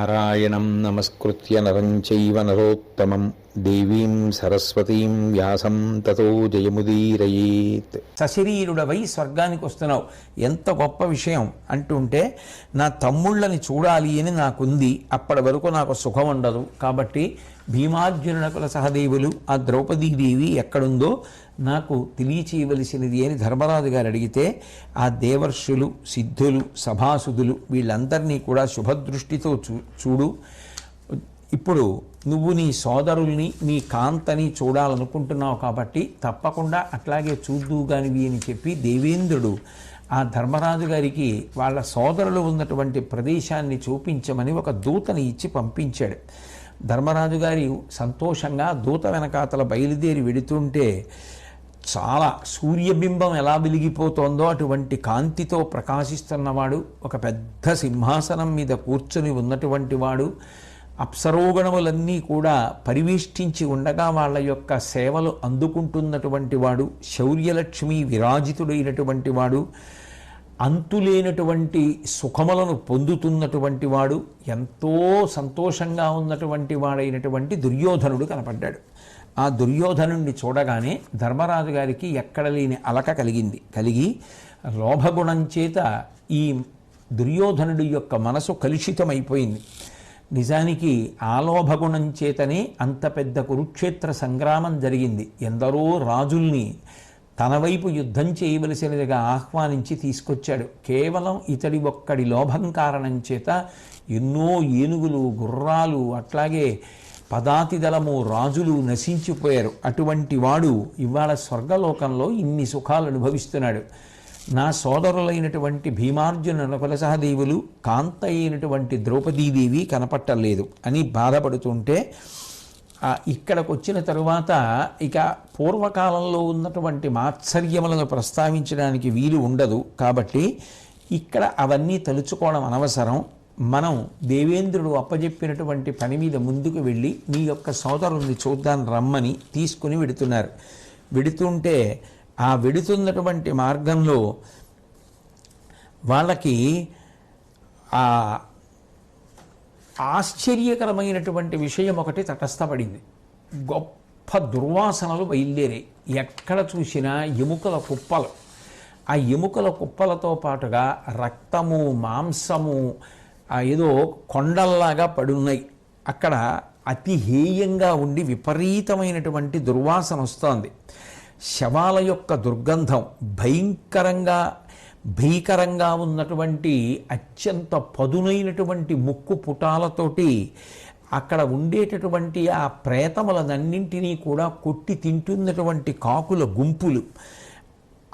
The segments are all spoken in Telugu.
నారాయణం నమస్కృత్య నరం చైవ నరోత్తమం దేవీం సరస్వతీం వ్యాసం తతో జయముదీరయేత్ సశరీరుడవై స్వర్గానికి వస్తున్నావు। ఎంత గొప్ప విషయం అంటుంటే నా తమ్ముళ్ళని చూడాలి అని నాకుంది అప్పటి వరకు నాకు సుఖం ఉండదు. కాబట్టి భీమార్జునునకుల సహదేవులు ఆ ద్రౌపదీదేవి ఎక్కడుందో నాకు తెలియచేయవలసినది అని ధర్మరాజు గారు అడిగితే ఆ దేవర్షులు సిద్ధులు సభాసుదులు వీళ్ళందరినీ కూడా శుభదృష్టితో చూ చూడు. ఇప్పుడు నువ్వు నీ సోదరుల్ని నీ కాంతని చూడాలనుకుంటున్నావు కాబట్టి తప్పకుండా అట్లాగే చూద్దు కానివి అని చెప్పి దేవేంద్రుడు ఆ ధర్మరాజు గారికి వాళ్ళ సోదరులు ఉన్నటువంటి ప్రదేశాన్ని చూపించమని ఒక దూతని ఇచ్చి పంపించాడు. ధర్మరాజు గారి సంతోషంగా దూత వెనకాతల బయలుదేరి వెడుతుంటే చాలా సూర్యబింబం ఎలా వెలిగిపోతోందో అటువంటి కాంతితో ప్రకాశిస్తున్నవాడు ఒక పెద్ద సింహాసనం మీద కూర్చుని ఉన్నటువంటి వాడు అప్సరోగణములన్నీ కూడా పరివేష్టించి ఉండగా వాళ్ళ యొక్క సేవలు అందుకుంటున్నటువంటి వాడు శౌర్యలక్ష్మి విరాజితుడైనటువంటి వాడు అంతులేనటువంటి సుఖములను పొందుతున్నటువంటి వాడు ఎంతో సంతోషంగా ఉన్నటువంటి వాడైనటువంటి దుర్యోధనుడు కనపడ్డాడు. ఆ దుర్యోధనుణ్ణి చూడగానే ధర్మరాజు గారికి ఎక్కడ లేని అలక కలిగింది. కలిగి లోభగుణం చేత ఈ దుర్యోధనుడి యొక్క మనసు కలుషితమైపోయింది. నిజానికి ఆలోభగుణం చేతనే అంత పెద్ద కురుక్షేత్ర సంగ్రామం జరిగింది. ఎందరో రాజుల్ని తన వైపు యుద్ధం చేయవలసినదిగా ఆహ్వానించి తీసుకొచ్చాడు. కేవలం ఇతడి ఒక్కడి లోభం కారణం చేత ఎన్నో ఏనుగులు గుర్రాలు అట్లాగే పదాతిదళము రాజులు నశించిపోయారు. అటువంటి వాడు ఇవాళ స్వర్గలోకంలో ఇన్ని సుఖాలు అనుభవిస్తున్నాడు. నా సోదరులైనటువంటి భీమార్జున నకుల సహదేవులు కాంత అయినటువంటి ద్రౌపదీదేవి కనపట్టలేదు అని బాధపడుతుంటే ఇక్కడికి వచ్చిన తరువాత ఇక పూర్వకాలంలో ఉన్నటువంటి మాత్సర్యములను ప్రస్తావించడానికి వీలు ఉండదు కాబట్టి ఇక్కడ అవన్నీ తలుచుకోవడం అనవసరం. మనం దేవేంద్రుడు అప్పజెప్పినటువంటి పని మీద ముందుకు వెళ్ళి మీ యొక్క సోదరుని చూద్దాం రమ్మని తీసుకుని వెడుతున్నారు. వెడుతుంటే ఆ వెడుతున్నటువంటి మార్గంలో వాళ్ళకి ఆ ఆశ్చర్యకరమైనటువంటి విషయం ఒకటి తటస్థపడింది. గొప్ప దుర్వాసనలు బయలుదేరాయి ఎక్కడ చూసినా ఎముకల కుప్పలు. ఆ ఎముకల కుప్పలతో పాటుగా రక్తము మాంసము ఏదో కొండల్లాగా పడున్నాయి. అక్కడ అతి హేయంగా ఉండి విపరీతమైనటువంటి దుర్వాసన వస్తోంది. శవాల యొక్క దుర్గంధం భయంకరంగా భీకరంగా ఉన్నటువంటి అత్యంత పదునైనటువంటి ముక్కు పుటాలతోటి అక్కడ ఉండేటటువంటి ఆ ప్రేతములనన్నింటినీ కూడా కొట్టి తింటున్నటువంటి కాకుల గుంపులు.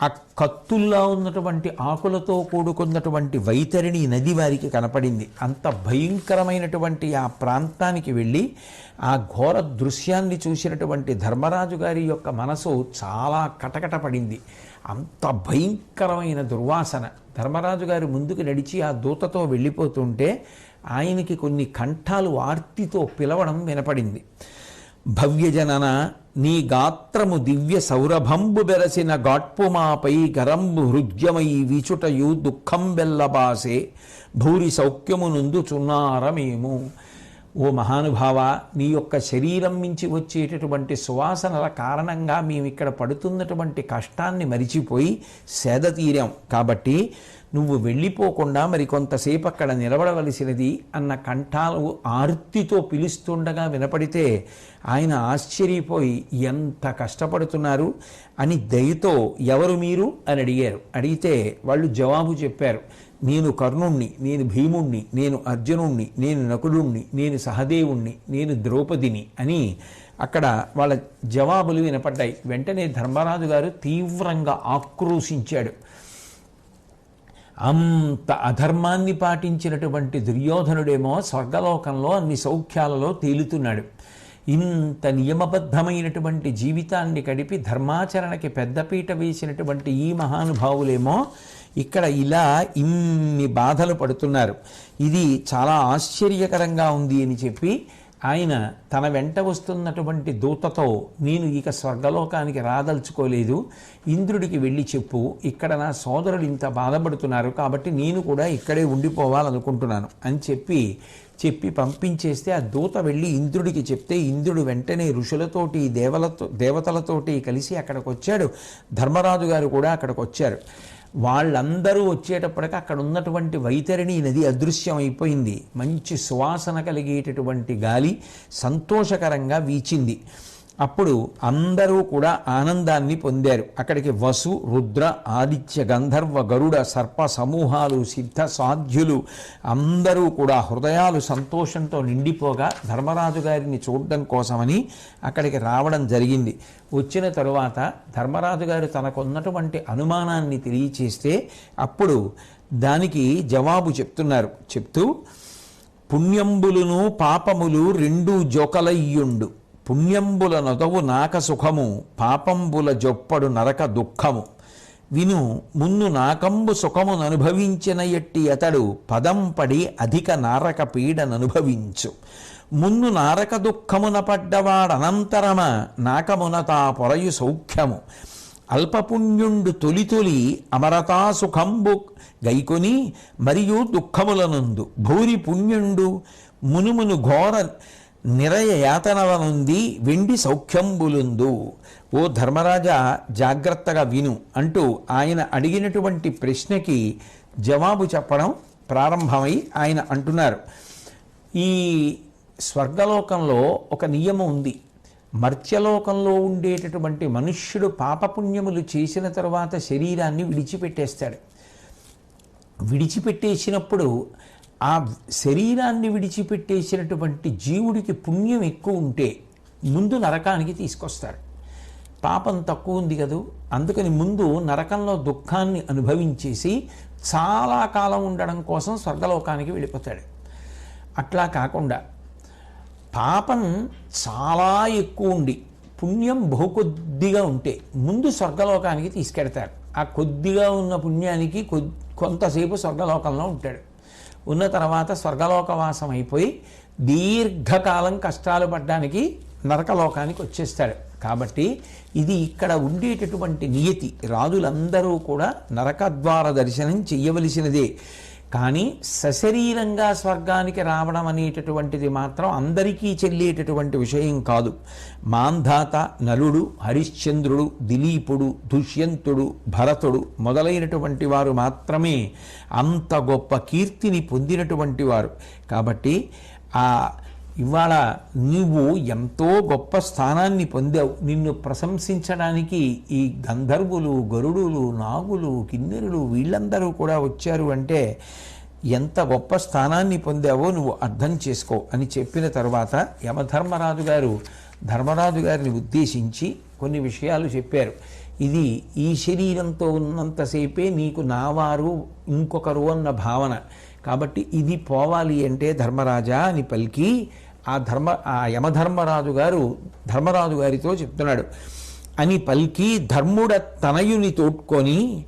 ఆ కత్తుల్లా ఉన్నటువంటి ఆకులతో కూడుకున్నటువంటి వైతరిణి నది వారికి కనపడింది. అంత భయంకరమైనటువంటి ఆ ప్రాంతానికి వెళ్ళి ఆ ఘోర దృశ్యాన్ని చూసినటువంటి ధర్మరాజు గారి యొక్క మనసు చాలా కటకట పడింది అంత భయంకరమైన దుర్వాసన. ధర్మరాజు గారి ముందుకు నడిచి ఆ దూతతో వెళ్ళిపోతుంటే ఆయనకి కొన్ని కంఠాలు ఆర్తితో పిలవడం వినపడింది. భవ్యజనన నీ గాత్రము దివ్య సౌరభంబు బెరసిన గాట్పుమాపై గరంబు హృద్యమై విచుటయు దుఃఖం బెల్లబాసే భూరి సౌఖ్యము చున్నారమేము ఓ మహానుభావ నీ యొక్క శరీరం మించి వచ్చేటటువంటి సువాసనల కారణంగా మేము ఇక్కడ పడుతున్నటువంటి కష్టాన్ని మరిచిపోయి సేద తీరాం. కాబట్టి నువ్వు వెళ్ళిపోకుండా మరి కొంతసేపు అక్కడ నిలబడవలసినది అన్న కంఠాలు ఆర్తితో పిలుస్తుండగా వినపడితే ఆయన ఆశ్చర్యపోయి ఎంత కష్టపడుతున్నారు? అని దయతో ఎవరు మీరు? అని అడిగారు. అడిగితే వాళ్ళు జవాబు చెప్పారు. నేను కర్ణుణ్ణి నేను భీముణ్ణి నేను అర్జునుణ్ణి నేను నకులుణ్ణి నేను సహదేవుణ్ణి నేను ద్రౌపదిని అని అక్కడ వాళ్ళ జవాబులు వినపడ్డాయి. వెంటనే ధర్మరాజు గారు తీవ్రంగా ఆక్రోశించాడు. అంత అధర్మాన్ని పాటించినటువంటి దుర్యోధనుడేమో స్వర్గలోకంలో అన్ని సౌఖ్యాలలో తేలుతున్నాడు. ఇంత నియమబద్ధమైనటువంటి జీవితాన్ని గడిపి ధర్మాచరణకి పెద్దపీట వేసినటువంటి ఈ మహానుభావులేమో ఇక్కడ ఇలా ఇన్ని బాధలు పడుతున్నారు. ఇది చాలా ఆశ్చర్యకరంగా ఉంది అని చెప్పి ఆయన తన వెంట వస్తున్నటువంటి దూతతో నేను ఇక స్వర్గలోకానికి రాదలుచుకోలేదు. ఇంద్రుడికి వెళ్ళి చెప్పు. ఇక్కడ నా సోదరులు ఇంత బాధపడుతున్నారు కాబట్టి నేను కూడా ఇక్కడే ఉండిపోవాలనుకుంటున్నాను అని చెప్పి చెప్పి పంపించేస్తే ఆ దూత వెళ్ళి ఇంద్రుడికి చెప్తే ఇంద్రుడు వెంటనే ఋషులతోటి దేవలతో దేవతలతోటి కలిసి అక్కడికి వచ్చాడు ధర్మరాజు గారు కూడా అక్కడికి వచ్చారు వాళ్ళందరూ వచ్చేటప్పటికి అక్కడ ఉన్నటువంటి వైతరిణి నది అదృశ్యం అయిపోయింది. మంచి సువాసన కలిగేటటువంటి గాలి సంతోషకరంగా వీచింది. అప్పుడు అందరూ కూడా ఆనందాన్ని పొందారు. అక్కడికి వసు రుద్ర ఆదిత్య గంధర్వ గరుడ సర్ప సమూహాలు సిద్ధ సాధ్యులు అందరూ కూడా హృదయాలు సంతోషంతో నిండిపోగా ధర్మరాజు గారిని చూడడం కోసమని అక్కడికి రావడం జరిగింది. వచ్చిన తరువాత ధర్మరాజు గారు తనకున్నటువంటి అనుమానాన్ని తెలియచేస్తే అప్పుడు దానికి జవాబు చెప్తున్నారు. చెప్తూ పుణ్యంబులును పాపములు రెండు జోకలయ్యుండు. పుణ్యంబుల నొదవు నాక సుఖము పాపంబుల జొప్పడు నరక దుఃఖము. విను మున్ను నాకంబు సుఖముననుభవించిన ఎట్టి అతడు పదం పడి అధిక నారక పీడననుభవించు. మున్ను నారక దుఃఖమున పడ్డవాడనంతరమ నాకమున తా పొరయు సౌఖ్యము. అల్పపుణ్యుండు తొలి తొలి అమరతా సుఖంబు గైకొని మరియు దుఃఖములనందు. భూరి పుణ్యుండు మునుమును ఘోర నిరయ యాతనవనుంది వెండి సౌఖ్యంబులుందు. ఓ ధర్మరాజా జాగ్రత్తగా విను అంటూ ఆయన అడిగినటువంటి ప్రశ్నకి జవాబు చెప్పడం ప్రారంభమై ఆయన అంటున్నారు. ఈ స్వర్గలోకంలో ఒక నియమం ఉంది. మర్త్యలోకంలో ఉండేటటువంటి మనుష్యుడు పాపపుణ్యములు చేసిన తర్వాత శరీరాన్ని విడిచిపెట్టేస్తాడు. విడిచిపెట్టేసినప్పుడు ఆ శరీరాన్ని విడిచిపెట్టేసినటువంటి జీవుడికి పుణ్యం ఎక్కువ ఉంటే ముందు నరకానికి తీసుకొస్తారు. పాపం తక్కువ ఉంది కదూ. అందుకని ముందు నరకంలో దుఃఖాన్ని అనుభవించేసి చాలా కాలం ఉండడం కోసం స్వర్గలోకానికి వెళ్ళిపోతాడు. అట్లా కాకుండా పాపం చాలా ఎక్కువ ఉండి పుణ్యం బహు కొద్దిగా ఉంటే ముందు స్వర్గలోకానికి తీసుకెడతారు. ఆ కొద్దిగా ఉన్న పుణ్యానికి కొ- కొంతసేపు స్వర్గలోకంలో ఉంటాడు. ఉన్న తర్వాత స్వర్గలోకవాసం అయిపోయి దీర్ఘకాలం కష్టాలు పడ్డానికి నరకలోకానికి వచ్చేస్తాడు. కాబట్టి ఇది ఇక్కడ ఉండేటటువంటి నియతి. రాజులందరూ కూడా నరకద్వార దర్శనం చేయవలసినదే కానీ సశరీరంగా స్వర్గానికి రావడం అనేటటువంటిది మాత్రం అందరికీ చెల్లేటటువంటి విషయం కాదు. మాంధాత నలుడు హరిశ్చంద్రుడు దిలీపుడు దుష్యంతుడు భరతుడు మొదలైనటువంటి వారు మాత్రమే అంత గొప్ప కీర్తిని పొందినటువంటి వారు. కాబట్టి ఆ ఇవాళ నీవు ఎంతో గొప్ప స్థానాన్ని పొందావు. నిన్ను ప్రశంసించడానికి ఈ గంధర్వులు గరుడులు నాగులు కిన్నెరులు వీళ్ళందరూ కూడా వచ్చారు అంటే ఎంత గొప్ప స్థానాన్ని పొందావో నువ్వు అర్థం చేసుకో అని చెప్పిన తర్వాత యమధర్మరాజు గారు ధర్మరాజు గారిని ఉద్దేశించి కొన్ని విషయాలు చెప్పారు. ఇది ఈ శరీరంతో ఉన్నంతసేపే నీకు నావారు ఇంకొకరు అన్న భావన. కాబట్టి ఇది పోవాలి అంటే ధర్మరాజా అని పలికి ఆ ధర్మ ఆ యమధర్మరాజు గారు ధర్మరాజు గారితో చెప్తున్నాడు. అని పలికి ధర్ముడ తనయుని తోడ్కొని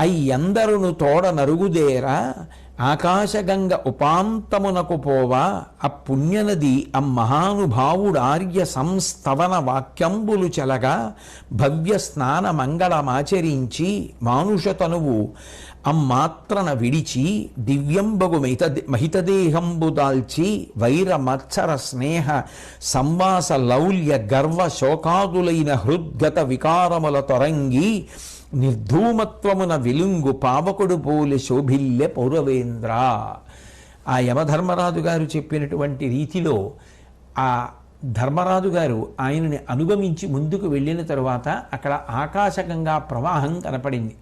అయ్యందరును తోడ నరుగుదేరా ఆకాశగంగ ఉపాంతమునకు పోవా ఆ పుణ్యనది ఆ మహానుభావుడార్య సంస్తవన వాక్యంబులు చెలగా భవ్య స్నాన మంగళమాచరించి మానుషతనువు అమ్మాత్రన విడిచి దివ్యంబగు మిహిత మహితదేహంబు దాల్చి వైర మత్సర స్నేహ సంవాస లౌల్య గర్వ శోకాదులైన హృద్గత వికారముల తొరంగి నిర్ధూమత్వమున వెలుంగు పావకుడు పోలి శోభిల్లె పౌరవేంద్ర. ఆ యమధర్మరాజు గారు చెప్పినటువంటి రీతిలో ఆ ధర్మరాజు గారు ఆయనని అనుగమించి ముందుకు వెళ్ళిన తరువాత అక్కడ ఆకాశగంగా ప్రవాహం కనపడింది.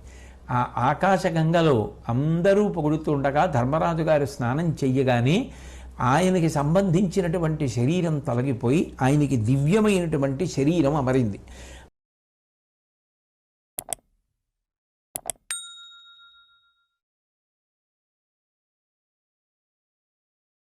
ఆ ఆకాశగంగలో అందరూ పొగుడుతుండగా ధర్మరాజు గారు స్నానం చెయ్యగానే ఆయనకి సంబంధించినటువంటి శరీరం తొలగిపోయి ఆయనకి దివ్యమైనటువంటి శరీరం అమరింది.